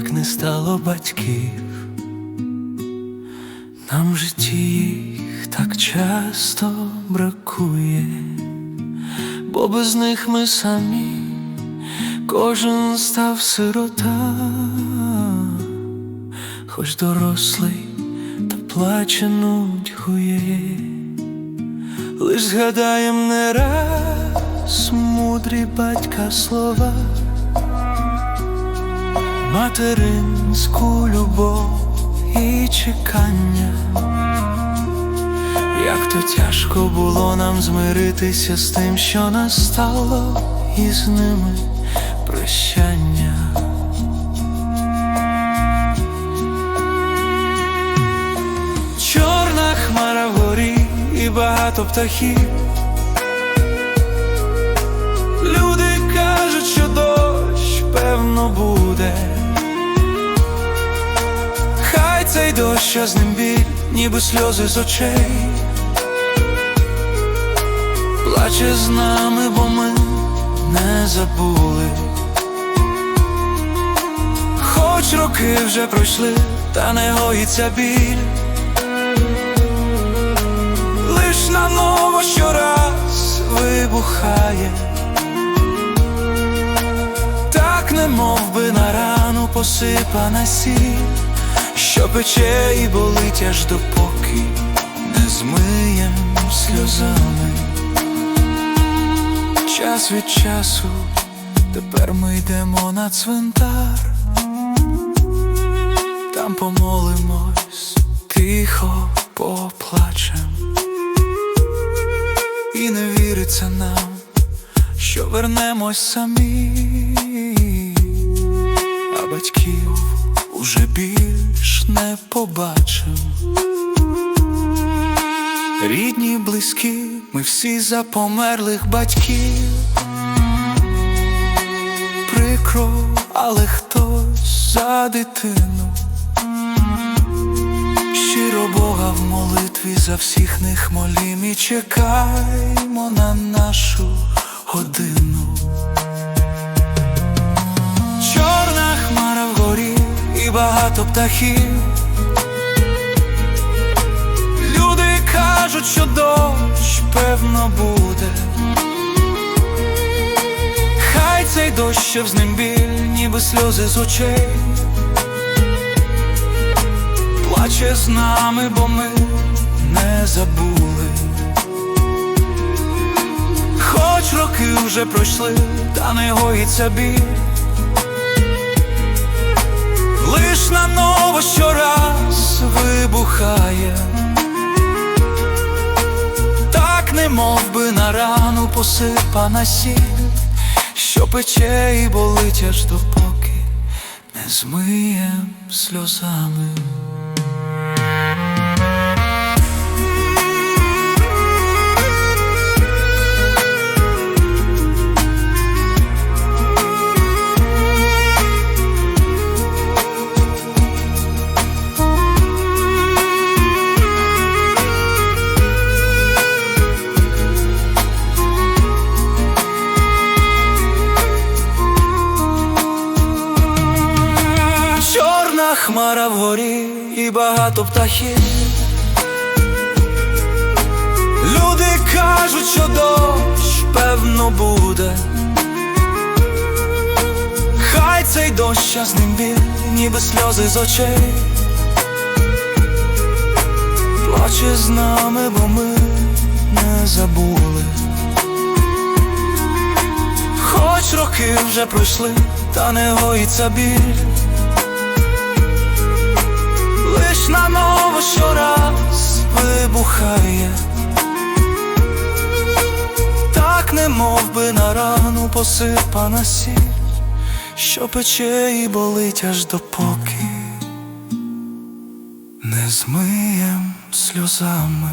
не стало батьків, нам в житті їх так часто бракує, бо без них ми самі, кожен став сирота, хоч дорослий та плаче нудьгує, лиш згадаєм не раз мудрі батька слова материнську любов і чекання, як то тяжко було нам змиритися з тим, що настало, і з ними прощання. Чорна хмара вгорі і багато птахів. Люди кажуть, що дощ певно буде. Цей з ним біль, ніби сльози з очей. Плаче з нами, бо ми не забули. Хоч роки вже пройшли, та не гоїться біль. Лиш наново щораз вибухає. Так не мов би на рану посипана сіль, що пече і болить аж допоки не змиєм сльозами. Час від часу тепер ми йдемо на цвинтар, там помолимось, тихо поплачем, і не віриться нам що вернемось самі, а батьків уже більш не побачим. Рідні, близькі, ми всі за померлих батьків. Прикро, але хтось за дитину. Щиро Бога в молитві за всіх них молім і чекаймо на нашу годину. Багато птахів. Люди кажуть, що дощ певно буде. Хай цей дощ, з ним біль, ніби сльози з очей. Плаче з нами, бо ми не забули. Хоч роки вже пройшли, та не гоїться біль. Лиш на ново щораз вибухає, так не мов би на рану посипана сіль, що пече і болить аж допоки не змиєм сльозами. Хмара вгорі і багато птахів. Люди кажуть, що дощ певно буде. Хай цей дощ, а з ним біль, ніби сльози з очей. Плаче з нами, бо ми не забули. Хоч роки вже пройшли, та не гоїться біль. Ніж наново щораз вибухає, так не мов би на рану посипана сіль, що пече і болить аж допоки, не змиєм сльозами.